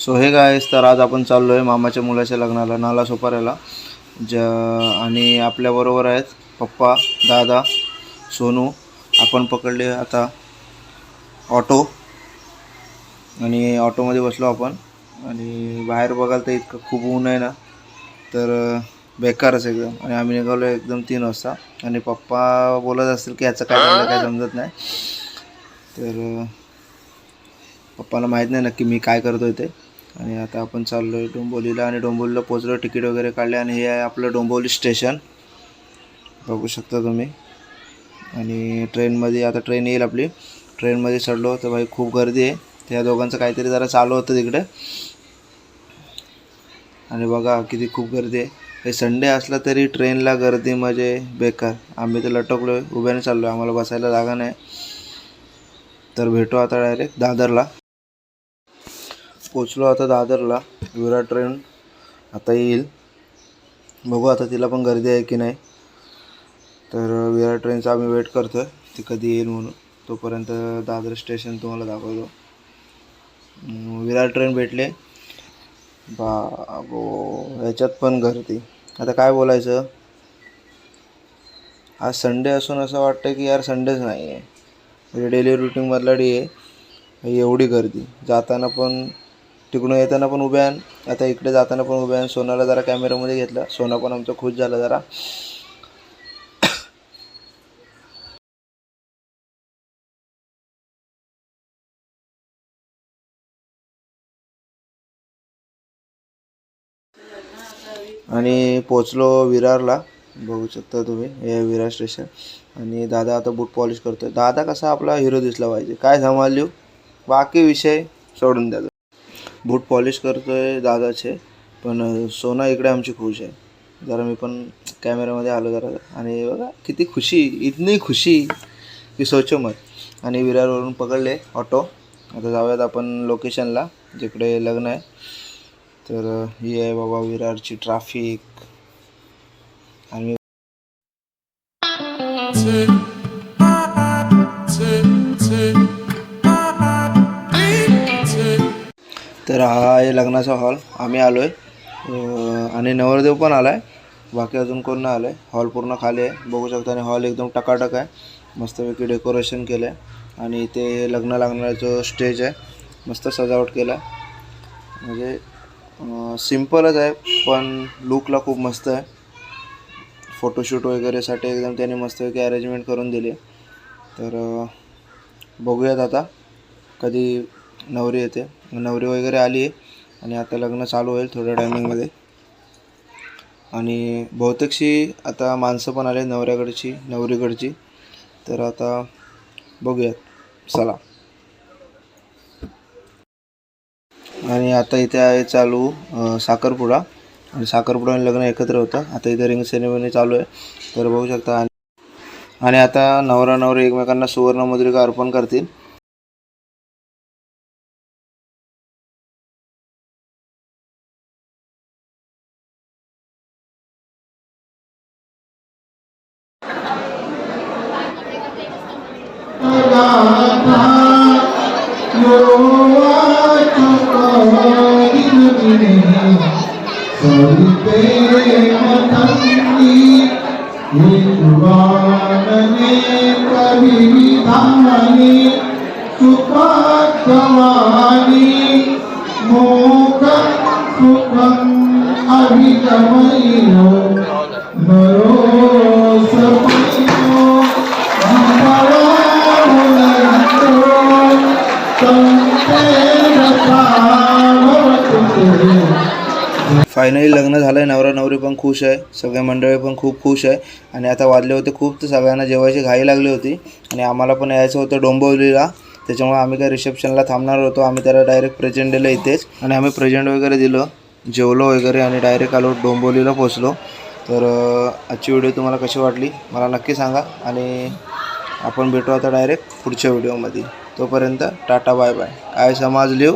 So हे guys तर आज आपण चाललो आहे मामाच्या मुलाच्या लग्नाला नाला सोपाऱ्याला. ज्या आणि आपल्याबरोबर आहेत पप्पा दादा सोनू. आपण पकडले आता ऑटो. आणि ऑटोमध्ये बसलो आपण. आणि बाहेर बघाल तर इतकं खूप ऊन आहे ना. तर बेकारच एकदम. आणि आम्ही निघालो एकदम तीन वाजता. आणि पप्पा बोलत असतील की याचं काय झालं काय समजत नाही. तर पप्पाला माहीत नाही नक्की मी काय करतोय ते. आणि आता आपण चाललो आहे डोंबोलीला आणि डोंबोलीला पोचलो तिकीट वगैरे काढले आणि हे आहे आपलं डोंबोली स्टेशन. बघू शकता तुम्ही. आणि ट्रेनमध्ये आता ट्रेन येईल आपली. ट्रेनमध्ये चढलो तर भाई खूप गर्दी आहे. त्या दोघांचं काहीतरी जरा चालू होतं तिकडे. आणि बघा किती खूप गर्दी आहे. हे संडे असला तरी ट्रेनला गर्दी म्हणजे बेकार. आम्ही तर लटकलो आहे उभ्याने चाललो आहे आम्हाला बसायला जागा नाही. तर भेटू आता डायरेक्ट दादरला. पोचलो आता दादरला. विराट ट्रेन आता येईल. बघू आता तिला पण गर्दी आहे की नाही. तर विराट ट्रेनचा आम्ही वेट करतो आहे ती कधी येईल म्हणून. तोपर्यंत दादर स्टेशन तुम्हाला दाखवतो. अं, विराट ट्रेन भेटले. बाबो ह्याच्यात पण गर्दी. आता काय बोलायचं? आज संडे असून असं वाटतं की यार संडेच नाही आहे म्हणजे डेली रुटीनमधला डे आहे. एवढी गर्दी. जाताना पण तिकडून येताना पण उभ्या आहे. आता इकडे जाताना पण उभ्या आहे. सोनाला जरा कॅमेरामध्ये घेतला. सोना पण आमचा खुश झाला जरा. आणि पोचलो विरारला. बघू शकता तुम्ही. हे विरार स्टेशन आणि दादा आता बूट पॉलिश करतोय. दादा कसा आपला हिरो दिसला पाहिजे. काय सांभाळली हो? बाकी विषय सोडून द्या बूट पॉलिश करतो आहे दादाचे पण सोना इकडे आमची खुश आहे. जरा मी पण कॅमेऱ्यामध्ये आलो जरा. आणि बघा किती खुशी इतनी खुशी की सोचो मत आणि विरारवरून पकडले ऑटो. आता जाऊयात आपण लोकेशनला जिकडे लग्न आहे. तर ही आहे बाबा विरारची ट्राफिक. आणि तर हा आहे लग्नाचा हॉल. आम्ही आलो आहे आणि नवरदेव पण आला आहे बाकी अजून कोण नाही आलं आहे हॉल पूर्ण खाली आहे. बघू शकता आणि हॉल एकदम टकाटक आहे. मस्तपैकी डेकोरेशन केलं आहे आणि इथे लग्न लागणारा जो स्टेज आहे. मस्त सजावट केला आहे म्हणजे सिम्पलच आहे पण लुकला खूप मस्त आहे. फोटोशूट वगैरेसाठी एकदम त्याने मस्तपैकी अरेंजमेंट करून दिली. तर बघूयात आता. कधी नवरी येते. नवरी वगैरे आली आहे आणि आता लग्न चालू होईल थोड्या टायमिंगमध्ये आणि बहुतेकशी आता माणसं पण आले नवऱ्याकडची नवरीकडची. तर आता बघूयात. चला. आणि आता इथे आहे चालू साखरपुडा. आणि साखरपुडा आणि लग्न एकत्र होतं. आता इथे रिंग सेरेमनी चालू आहे. तर बघू शकता. आणि- आता नवरा नवरी एकमेकांना सुवर्णमुद्रिका अर्पण करतील. నివారణని ప్రవిధాని సుఖమాని మోక సుఖం అభిజమైన फायनली लग्न झालं आहे नवरा नवरी पण खुश आहे सगळे मंडळी पण खूप खुश आहे. आणि आता वाजले होते खूप तर सगळ्यांना जेवायची घाई लागली होती. आणि आम्हाला पण यायचं होतं डोंबिवलीला. त्याच्यामुळे आम्ही काय रिसेप्शनला थांबणार होतो आम्ही त्याला डायरेक्ट प्रेझेंट दिलं इथेच. आणि आम्ही प्रेझेंट वगैरे दिलं जेवलो वगैरे आणि डायरेक्ट आलो डोंबिवलीला पोचलो तर आजची व्हिडिओ तुम्हाला कशी वाटली? मला नक्की सांगा. आणि आपण भेटू आता डायरेक्ट पुढच्या व्हिडिओमध्ये तोपर्यंत टाटा बाय बाय. काय समाज लिव.